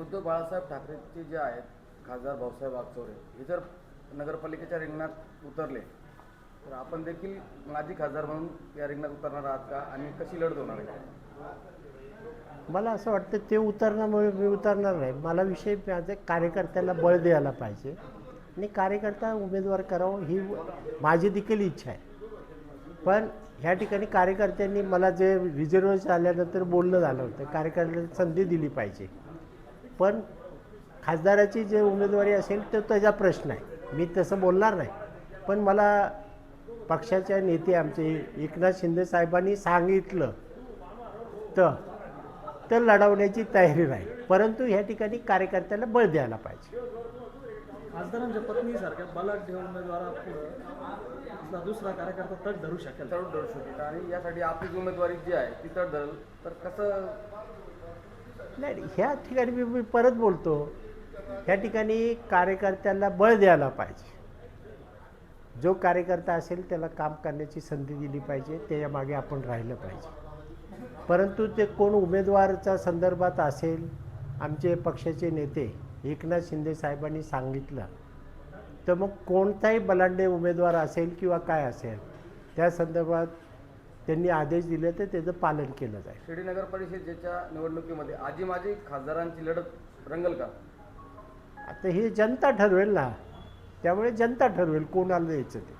उद्धव बाळासाहेब ठाकरेचे जे आहेत खासदार भाऊसाहेब आगचोरे हे जर नगरपालिकेच्या रिंगणात उतरले तर आपण देखील माजी खासदार म्हणून या रिंगणात उतरणार आहात का? आणि कशी लढत होणार आहे? मला असं वाटतं ते उतरण्यामुळे मी उतरणार नाही. मला विषय माझ्या कार्यकर्त्याला बळ द्यायला पाहिजे. आणि कार्यकर्ता उमेदवार करावं ही माझी देखील इच्छा आहे. पण ह्या ठिकाणी कार्यकर्त्यांनी मला जे रिझर्वेशन आल्यानंतर बोलणं झालं होतं कार्यकर्त्याला संधी दिली पाहिजे. पण खासदाराची जे उमेदवारी असेल तो त्याचा प्रश्न आहे. मी तसं बोलणार नाही. पण मला पक्षाच्या नेते आमचे एकनाथ शिंदे साहेबांनी सांगितलं तर तर लढवण्याची तयारी राहील. परंतु ह्या ठिकाणी कार्यकर्त्याला बळ द्यायला पाहिजे. खासदारांच्या पत्नीसारख्या बलाढ्य उमेदवारापुढं दुसरा कार्यकर्ता तग धरू शकेल. तरुण धरू शकतो आणि यासाठी आपली उमेदवारी जी आहे ती तर धरल तर कसं नाही ह्या ठिकाणी मी मी परत बोलतो. ह्या ठिकाणी कार्यकर्त्याला बळ द्यायला पाहिजे. जो कार्यकर्ता असेल त्याला काम करण्याची संधी दिली पाहिजे त्याच्यामागे आपण राहिलं पाहिजे. परंतु ते कोण उमेदवारच्या संदर्भात असेल आमचे पक्षाचे नेते एकनाथ शिंदे साहेबांनी सांगितलं तर मग कोणताही बलांडे उमेदवार असेल किंवा काय असेल त्या संदर्भात त्यांनी आदेश दिले तर त्याचं पालन केलं जाईल. शिर्डी नगर परिषदेच्या निवडणुकीमध्ये आजी माजी खासदारांची लढत रंगल का? आता हे जनता ठरवेल ना. त्यामुळे जनता ठरवेल कोणाला द्यायचं ते.